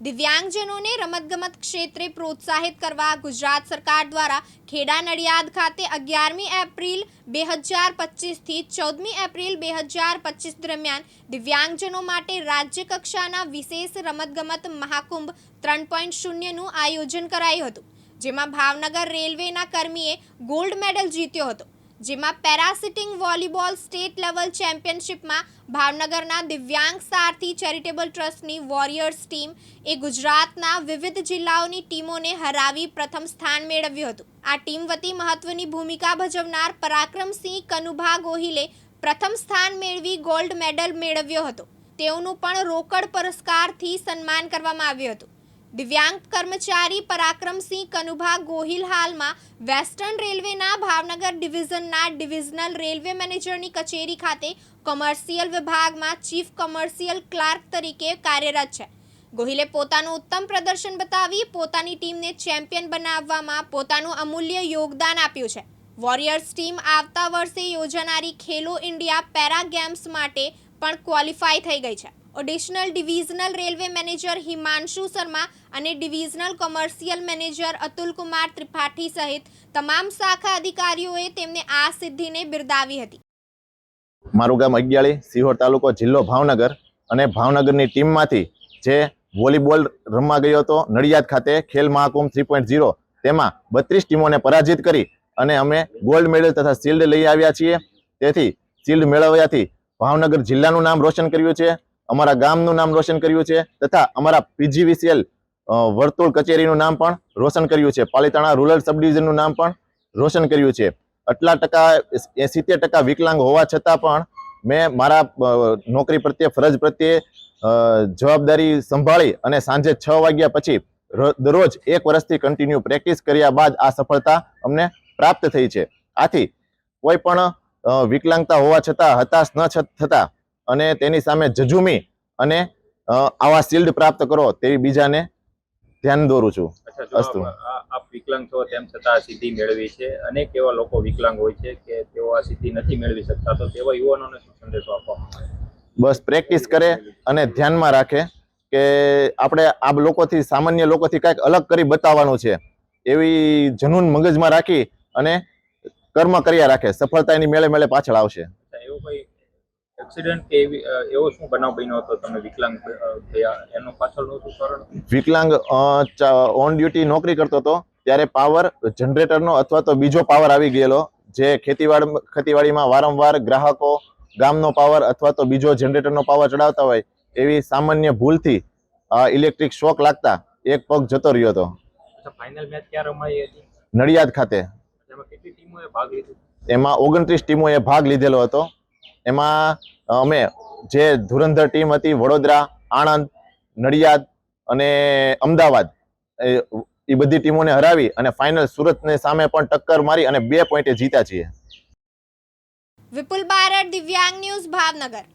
દિવ્યાંગજનોને રમતગમત ક્ષેત્રે પ્રોત્સાહિત કરવા ગુજરાત સરકાર દ્વારા ખેડા નડિયાદ ખાતે અગિયારમી એપ્રિલ બે હજાર પચીસથી ચૌદમી એપ્રિલ બે હજાર પચીસ દરમિયાન દિવ્યાંગજનો માટે રાજ્ય કક્ષાના વિશેષ રમતગમત મહાકુંભ ત્રણ પોઈન્ટ શૂન્યનું આયોજન કરાયું હતું, જેમાં ભાવનગર રેલવેના કર્મીએ ગોલ્ડ મેડલ જીત્યો હતો. જેમાં para sitting volleyball state level ચેમ્પિયનશિપમાં ભાવનગરના દિવ્યાંગ સારથી ચેરિટેબલ ટ્રસ્ટની વોરિયર્સ ટીમ એ ગુજરાતના વિવિધ જિલ્લાઓની ટીમોને હરાવી પ્રથમ સ્થાન મેળવ્યું હતું. આ ટીમ વતી મહત્વની ભૂમિકા ભજવનાર પરાક્રમસિંહ કનુભા ગોહિલે પ્રથમ સ્થાન મેળવી ગોલ્ડ મેડલ મેળવ્યો હતો. તેઓનું પણ રોકડ પુરસ્કારથી સન્માન કરવામાં આવ્યું હતું. દિવ્યાંગ કર્મચારી પરાક્રમસિંહ કનુભા ગોહિલ હાલમાં વેસ્ટર્ન રેલવેના ભાવનગર ડિવિઝનના ડિવિઝનલ રેલવે મેનેજરની કચેરી ખાતે કોમર્શિયલ વિભાગમાં ચીફ કોમર્શિયલ ક્લાર્ક તરીકે કાર્યરત છે. ગોહિલે પોતાનું ઉત્તમ પ્રદર્શન બતાવી પોતાની ટીમને ચેમ્પિયન બનાવવામાં પોતાનું અમૂલ્ય યોગદાન આપ્યું છે. વોરિયર્સ ટીમ આવતા વર્ષે યોજાનારી ખેલો ઇન્ડિયા પેરા ગેમ્સ માટે પણ ક્વોલિફાય થઈ ગઈ છે. Additional divisional railway manager Himanshu Sharma અને divisional commercial manager Atul Kumar Tripathi સહિત તમામ શાખા અધિકારીઓએ તેમને આ સિદ્ધિને બિરદાવી હતી. મારું ગામ અગિયાળી, સિહોર તાલુકો જિલ્લો ભાવનગર અને ભાવનગરની ટીમમાંથી જે વોલીબોલ રમવા ગયો હતો નડિયાદ ખાતે Khel Mahakumbh three point zero, તેમાં બત્રીસ ટીમોને પરાજિત કરી અને અમે ગોલ્ડ મેડલ તથા શિલ્ડ લઈ આવ્યા છીએ. તેથી શિલ્ડ મેળવ્યાથી ભાવનગર જિલ્લાનું નામ રોશન કર્યું છે, અમારા ગામનું નામ રોશન કર્યું છે, તથા અમારા પીજીવીસીએલ વર્તુળ કચેરીનું નામ પણ રોશન કર્યું છે, પાલીતાણા રૂરલ સબ નામ પણ રોશન કર્યું છે. આટલા ટકા સિત્તેર ટકા વિકલાંગ હોવા છતાં પણ મેં મારા નોકરી પ્રત્યે, ફરજ પ્રત્યે જવાબદારી સંભાળી અને સાંજે છ વાગ્યા પછી દરરોજ એક વર્ષથી કન્ટિન્યુ પ્રેક્ટિસ કર્યા બાદ આ સફળતા અમને પ્રાપ્ત થઈ છે. આથી કોઈ પણ વિકલાંગતા હોવા છતાં હતાશ ન થતા અને તેની સામે જજુમી અને આવા શિલ્ડ પ્રાપ્ત કરો તેવી બીજાને ધ્યાન દોરું છું. અસ્તુ. આપ- વિકલાંગ છો તેમ છતાં આ સિદ્ધિ મેળવી છે. અનેક એવા લોકો વિકલાંગ હોય છે કે તેઓ આ સિદ્ધિ નથી મેળવી શકતા. તો તેવા યુવાનોને શું સંદેશો આપવામાં બસ પ્રેક્ટિસ કરે અને ધ્યાનમાં રાખે કે આપણે આ લોકોથી સામાન્ય લોકોથી કાંઈક અલગ કરી બતાવવાનું છે. એવી જનૂન મગજમાં રાખી અને કર્મ કર્યા રાખે સફળતા એની મેળે મેળે પાછળ આવશે. એવું કોઈ એક્સિડન્ટ કે એવી શું બનાવ બન્યો હતો? તમે વિકલાંગ થયા એનું પાછળનું શું કારણ? વિકલાંગ ઓન ડ્યુટી નોકરી કરતો હતો ત્યારે પાવર જનરેટરનો અથવા તો બીજો પાવર આવી ગયેલો જે ખેતીવાડ ખેતીવાડીમાં વારંવાર ગ્રાહકો ગામનો પાવર અથવા તો બીજો જનરેટરનો પાવર ચડાવતા હોય એવી સામાન્ય ભૂલથી ઇલેક્ટ્રિક શોક લાગતા એક પગ જતો રહ્યો હતો. ફાઇનલ મેચ ક્યાં રમાઈ હતી? નડિયાદ ખાતે. એમાં કેટલી ભાગ ઓગણત્રીસ ટીમોએ ભાગ લીધેલો હતો. એમાં અમે જે ધુરંધર ટીમ હતી વડોદરા આણંદ નડિયાદ અને અમદાવાદ એ એ બધી ટીમોને હરાવી અને ફાઇનલ સુરતને સામે પણ ટક્કર મારી અને બે પોઈન્ટે જીત્યા છીએ. વિપુલ બારડ દિવ્યાંગ ન્યૂઝ ભાવનગર.